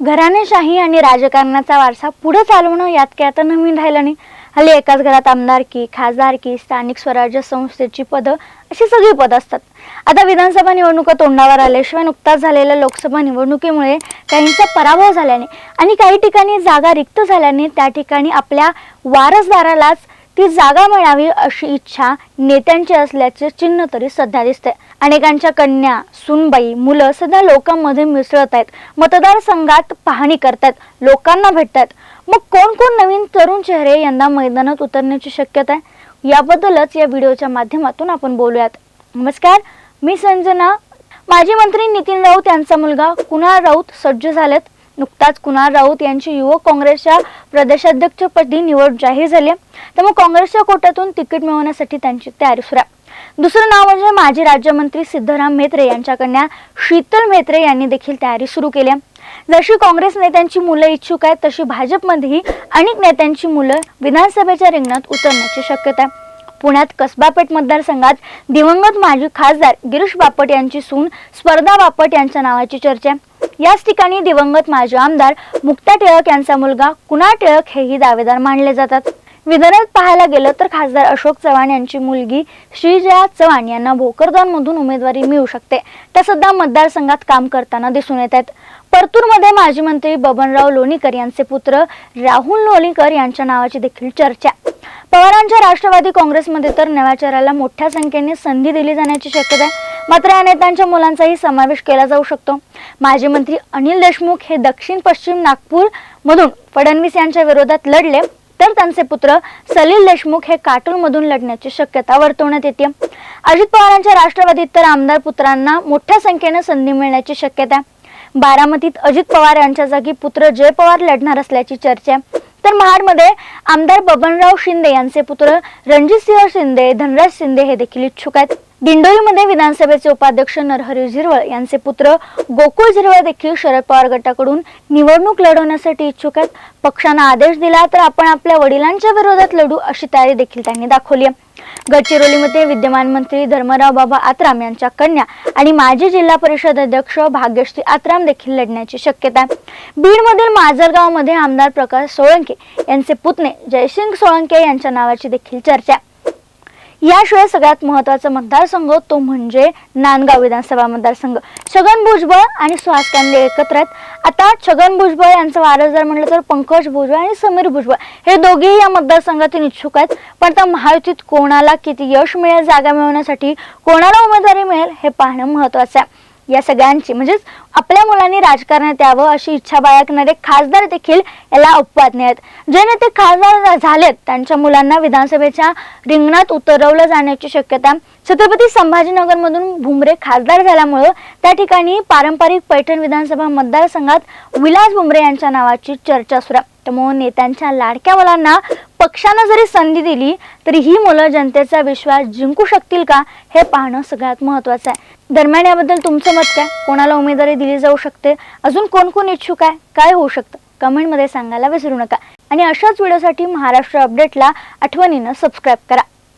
घराणेशाही आणि राजकारणाचा वारसा पुढे चालवणं यात काय आता नवीन राहिलं नाही. हल्ली एकाच घरात आमदारकी खासदारकी स्थानिक स्वराज्य संस्थेची पदं अशी सगळी पदं असतात. आता विधानसभा निवडणुका तोंडावर आल्याशिवाय नुकताच झालेल्या लोकसभा निवडणुकीमुळे काहींचा पराभव झाल्याने आणि काही ठिकाणी जागा रिक्त झाल्याने त्या ठिकाणी आपल्या वारसदारालाच ती जागा मिळावी अशी इच्छा नेत्यांची असल्याचे चिन्ह तरी सध्या दिसते अनेकांच्या कन्या सुनबाई मुलं सध्या लोकांमध्ये मिसळत आहेत. मतदारसंघात पाहणी करतात लोकांना भेटतात मग कोण कोण नवीन तरुण चेहरे यंदा मैदानात उतरण्याची शक्यता आहे? याबद्दलच या व्हिडिओच्या माध्यमातून आपण बोलूयात. नमस्कार मी संजना. माजी मंत्री नितीन राऊत यांचा मुलगा कुणाल राऊत सज्ज झालेत? नुकताच कुणाल राऊत यांची युवक काँग्रेसच्या प्रदेशाध्यक्षपदी निवड जाहीर झाली त्यामुळे काँग्रेसच्या कोट्यातून तिकीट मिळवण्यासाठी त्यांची तयारी सुरू आहे. दुसरं नाव म्हणजे माजी राज्यमंत्री सिद्धराम म्हेत्रे यांच्या कन्या शीतल म्हेत्रे यांनी देखील तयारी सुरू केली जशी काँग्रेस नेत्यांची मुलं इच्छुक आहेत तशी भाजपमध्येही अनेक नेत्यांची मुलं विधानसभेच्या रिंगणात उतरण्याची शक्यता आहे. पुण्यात कसबा पेठ मतदारसंघात दिवंगत माजी खासदार गिरीश बापट यांची सून स्पर्धा बापट यांच्या नावाची चर्चा आहे. याच ठिकाणी दिवंगत माजी आमदार मुक्ता टिळक यांचा मुलगा कुणाल टिळक हेही दावेदार मानले जातात. विदर्भात पाहायला गेलं तर खासदार अशोक चव्हाण यांची मुलगी श्रीजया चव्हाण यांना भोकरदनमधून उमेदवारी मिळू शकते. त्या सध्या मतदारसंघात काम करताना दिसून येत आहेत. परतूरमध्ये माजी मंत्री बबनराव लोणीकर यांचे पुत्र राहुल लोणीकर यांच्या नावाची देखील चर्चा. पवारांच्या राष्ट्रवादी काँग्रेसमध्ये तर नवाचाराला मोठ्या संख्येने संधी दिली जाण्याची शक्यता आहे. मात्र या नेत्यांच्या मुलांचाही समावेश केला जाऊ शकतो. माजी मंत्री अनिल देशमुख हे दक्षिण पश्चिम नागपूर मधून फडणवीस यांच्या विरोधात लढले तर त्यांचे पुत्र सलील देशमुख हे काटूलमधून लढण्याची शक्यता वर्तवण्यात येते. अजित पवारांच्या राष्ट्रवादीत तर आमदार पुत्रांना मोठ्या संख्येने संधी मिळण्याची शक्यता आहे. बारामतीत अजित पवार यांच्या जागी पुत्र जय पवार लढणार असल्याची चर्चा आहे. तर महाडमध्ये आमदार बबनराव शिंदे यांचे पुत्र रणजितसिंह शिंदे धनराज शिंदे हे देखील इच्छुक आहेत. दिंडोरीमध्ये विधानसभेचे उपाध्यक्ष नरहरी झिरवळ यांचे पुत्र गोकुळ झिरवळ देखील शरद पवार गटाकडून निवडणूक लढवण्यासाठी इच्छुक आहेत. पक्षानं आदेश दिला तर आपण आपल्या वडिलांच्या विरोधात लढू अशी तयारी देखील त्यांनी दाखवली आहे. गडचिरोलीमध्ये विद्यमान मंत्री धर्मराव बाबा आत्राम यांच्या कन्या आणि माजी जिल्हा परिषद अध्यक्ष भाग्यश्री आत्राम देखील लढण्याची शक्यता आहे बीडमधील माजलगावमध्ये आमदार प्रकाश सोळंके यांचे पुतणे जयसिंग सोळंके यांच्या नावाची देखील चर्चा आहे. याशिवाय सगळ्यात महत्त्वाचा मतदारसंघ तो म्हणजे नांदगाव विधानसभा मतदारसंघ. छगन भुजबळ आणि सुहास कांदे एकत्र आहेत. आता छगन भुजबळ यांचा वारसदार म्हटलं तर पंकज भुजबळ आणि समीर भुजबळ हे दोघेही या मतदारसंघातून इच्छुक आहेत. पण आता महायुतीत कोणाला किती यश मिळेल जागा मिळवण्यासाठी कोणाला उमेदवारी मिळेल हे पाहणं महत्वाचं आहे. या सगळ्यांची. म्हणजेच आपल्या मुलांनी राजकारणात यावं अशी इच्छा बाळगणारे खासदार देखील याला अपवाद नाहीत. आहेत जे नेते खासदार झालेत त्यांच्या मुलांना विधानसभेच्या रिंगणात उतरवलं जाण्याची शक्यता. छत्रपती संभाजीनगरमधून भुमरे खासदार झाल्यामुळं त्या ठिकाणी पारंपरिक पैठण विधानसभा मतदारसंघात विलास भुमरे यांच्या नावाची चर्चा सुरू त्यामुळे नेत्यांच्या लाडक्या मुलांना पक्षानं जरी संधी दिली तरी ही मुलं जनतेचा विश्वास जिंकू शकतील का हे पाहणं सगळ्यात महत्वाचं आहे. दरम्यान याबद्दल तुमचं मत काय? कोणाला उमेदवारी दिली जाऊ शकते? अजून कोण कोण इच्छुक आहे? काय होऊ शकतं? कमेंटमध्ये सांगायला विसरू नका. आणि अशाच व्हिडिओसाठी महाराष्ट्र अपडेटला आठवणीनं सबस्क्राईब करा.